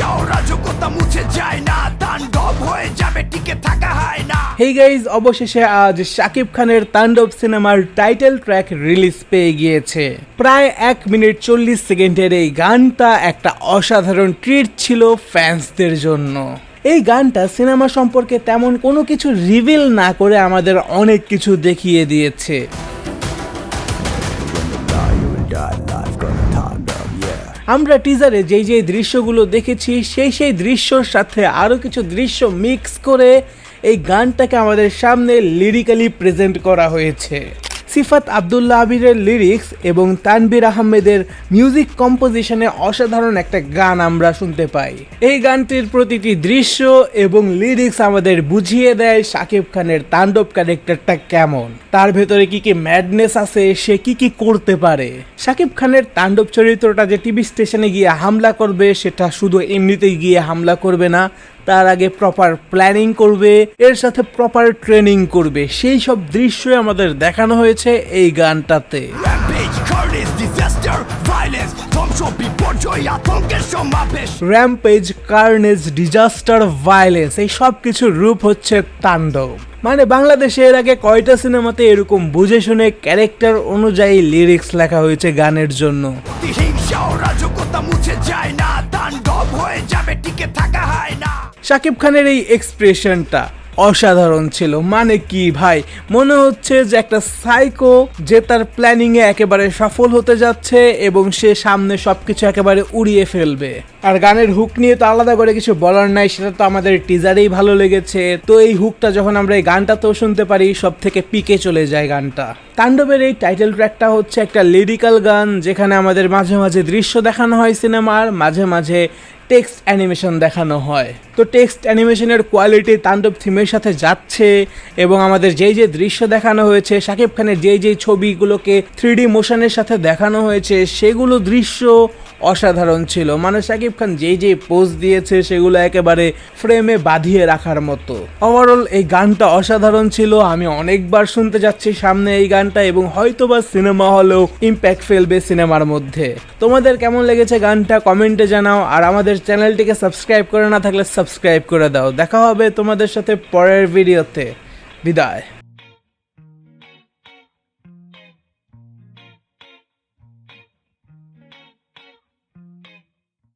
হিংসা ও রাজকতা মুছে যায় না তাণ্ডব হয়ে যাবে টিকে থাকা হয় না। হেই গাইজ অবশেষে আজ শাকিব খানের তাণ্ডব সিনেমার টাইটেল ট্র্যাক রিলিজ পেয়ে গিয়েছে। প্রায় এক মিনিট চল্লিশ সেকেন্ডের এই গানটা একটা অসাধারণ ট্রিট ছিল ফ্যান্সদের জন্য। এই গানটা সিনেমা সম্পর্কে তেমন কোনো কিছু রিভিল না করে আমাদের অনেক কিছু দেখিয়ে দিয়েছে। আমরা টিজারে যেই যেই দৃশ্যগুলো দেখেছি, সেই সেই দৃশ্যর সাথে আরও কিছু দৃশ্য মিক্স করে এই গানটাকে আমাদের সামনে লিরিক্যালি প্রেজেন্ট করা হয়েছে। সিফাত আবদুল্লাহ আবিরের লিরিক্স এবং তানবির আহমেদের মিউজিক কম্পোজিশনে অসাধারণ একটা গান আমরা শুনতে পাই। এই গানটির প্রতিটি দৃশ্য এবং লিরিক্স আমাদের বুঝিয়ে দেয় শাকিব খানের তাণ্ডব ক্যারেক্টারটা কেমন। তার ভেতরে কি কি ম্যাডনেস আছে, সে কি কি করতে পারে? শাকিব খানের তাণ্ডব চরিত্রটা যে টিভি স্টেশনে গিয়ে হামলা করবে, সেটা শুধু এমনিতেই গিয়ে হামলা করবে না তার আগে প্রপার প্ল্যানিং করবে এর সাথে প্রপার ট্রেনিং করবে। সেই সব দৃশ্যই আমাদের দেখানো হয়েছে এই গানটাতে। র্যাম্পেজ কার্নেজ ডিজাস্টার ভায়োলেন্স এই সব কিছুর রূপ হচ্ছে তাণ্ডব। মানে বাংলাদেশে এর আগে কয়টা সিনেমাতে এরকম বুঝে শুনে ক্যারেক্টার অনুযায়ী লিরিক্স লেখা হয়েছে গানের জন্য? মুছে যায় না তাণ্ডব হয়ে যাবে টিকে থাকা হয় না। শাকিব খানের এই এক্সপ্রেশনটা অসাধারণ ছিল। মানে কি ভাই? মনে হচ্ছে যে একটা সাইকো যে তার প্ল্যানিং এ একেবারে সফল হতে যাচ্ছে এবং সে সামনে সবকিছু একেবারে উড়িয়ে ফেলবে। আর গানের হুক নিয়ে তো আলাদা করে কিছু বলার নাই, সেটা তো আমাদের টিজারেই ভালো লেগেছে। তো এই হুকটা যখন আমরা এই গানটাতেও শুনতে পারি সব থেকে পিকে চলে যায় গানটা। তাণ্ডবের এই টাইটেল ট্র্যাকটা হচ্ছে একটা লিরিক্যাল গান, যেখানে আমাদের মাঝে মাঝে দৃশ্য দেখানো হয় সিনেমার, মাঝে মাঝে টেক্সট অ্যানিমেশন দেখানো হয়। তো টেক্সট অ্যানিমেশনের কোয়ালিটি তাণ্ডব থিমের সাথে যাচ্ছে এবং আমাদের যেই যে দৃশ্য দেখানো হয়েছে, শাকিব খানের যেই যেই ছবিগুলোকে থ্রি মোশনের সাথে দেখানো হয়েছে, সেগুলো দৃশ্য অসাধারণ ছিল। মানে শাকিব খান যেই যেই পোজ দিয়েছে, সেগুলো একেবারে ফ্রেমে বাঁধিয়ে রাখার মতো। ওভারঅল এই গানটা অসাধারণ ছিল। আমি অনেকবার শুনতে যাচ্ছি সামনে এই গানটা এবং হয়তোবা সিনেমা হলেও ইম্প্যাক্ট ফেলবে সিনেমার মধ্যে। তোমাদের কেমন লেগেছে গানটা? কমেন্টে জানাও। আর আমাদের চ্যানেলটিকে সাবস্ক্রাইব করে না থাকলে সাবস্ক্রাইব করে দাও। দেখা হবে তোমাদের সাথে পরের ভিডিওতে বিদায়।